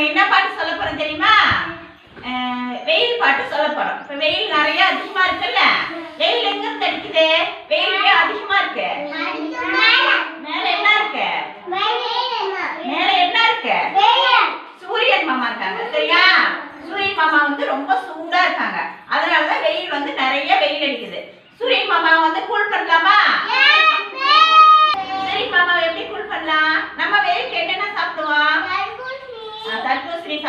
நம்ம என்ன பாட்டு சொல்ல போறோம் தெரியுமா? வெயில் பாட்டு சொல்ல போறோம். இப்ப வெயில் நிறைய அதிகமா இருக்குல்ல? வெயில் எங்க இருந்து அடிக்குது? வெயில் அதிகமா இருக்கு. மேல என்ன இருக்கு? மேல என்ன இருக்கு? சூரியன் மாமா இருக்காங்க சரியா? சூரியன் மாமா வந்து ரொம்ப சூடா இருக்காங்க. அதனாலதான் வெயில் வந்து நிறைய வெயில் அடிக்குது. சூரியன் மாமா வந்து கூல் பண்ணலாமா சூரியன் மாமாவை எப்படி கூல் பண்ணலாம் நம்ம வெயிலுக்கு என்னென்ன சாப்பிடுவோம் அஹ்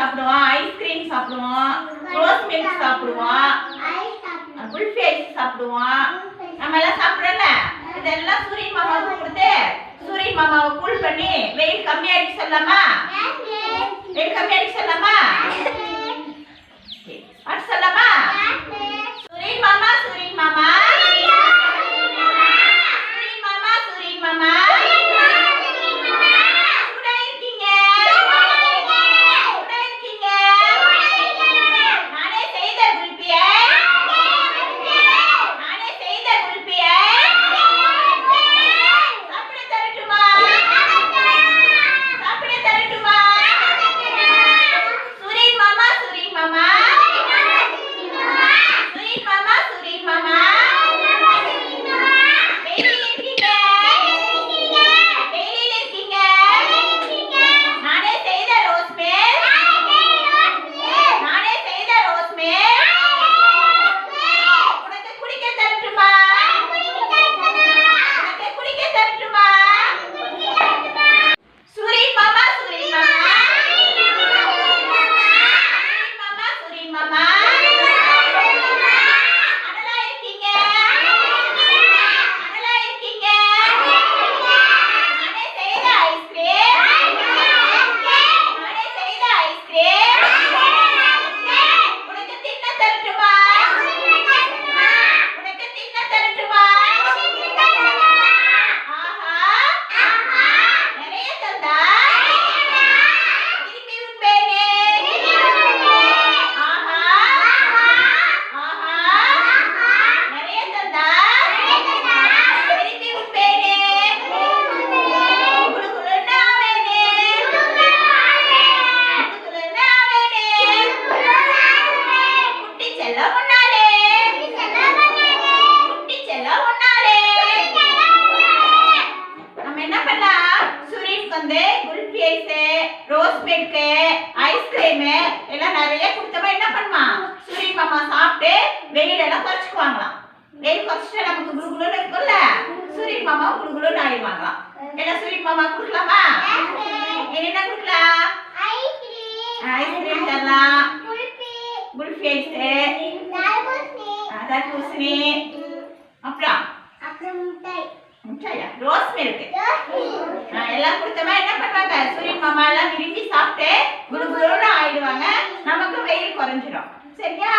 சாப்பிடுவோம் ஐஸ்கிரீம் சாப்பிடுவோம் ரோஸ் மில்க் சாப்பிடுவோம் அஹ் குல்ஃபி ஐஸ் சாப்பிடுவோம் நம்ம எல்லாம் சாப்பிடுறோம்ல? இதெல்லாம் சூரியன் மாமாவுக்கு கொடுத்து சூரியன் மாமாவை கூல் பண்ணி வெயில் கம்மியாயிடுச்சு சொல்லலாமா வெயில் கம்மியாயிடுச்சு சொல்லலாமா மில்க் ஐஸ்கிரீம் எல்லாம் நிறைய கொடுத்தமா என்ன பண்ணுவான் சூரியன் மாமா சாப்பிட்டு வெயில் எல்லாம் குறைச்சிக்குவாங்களாம் வெயில் குறைச்சிட்டு நமக்கு குளுகுளுன்னு இருக்கும்ல. சூரியன் மாமா குளுகுளுன்னு ஆயிடுவாங்களாம். என்ன சூரியன் மாமா கொடுக்கலாமா? என்ன கொடுக்கலாம் ஐஸ்கிரீம் தரலாம். குல்ஃபி ஐஸ் தர்பூசணி அப்புறம்? முட்டாயா? ரோஸ் மில்க் எல்லாம் கொடுத்தமா என்ன பண்ணுவாங்க? சூரியன் மாமா எல்லாம் விரும்பி சாப்பிட்டு குடு குருன்னு ஆயிடுவாங்க. நமக்கு வெயில் குறைஞ்சிடும் சரியா?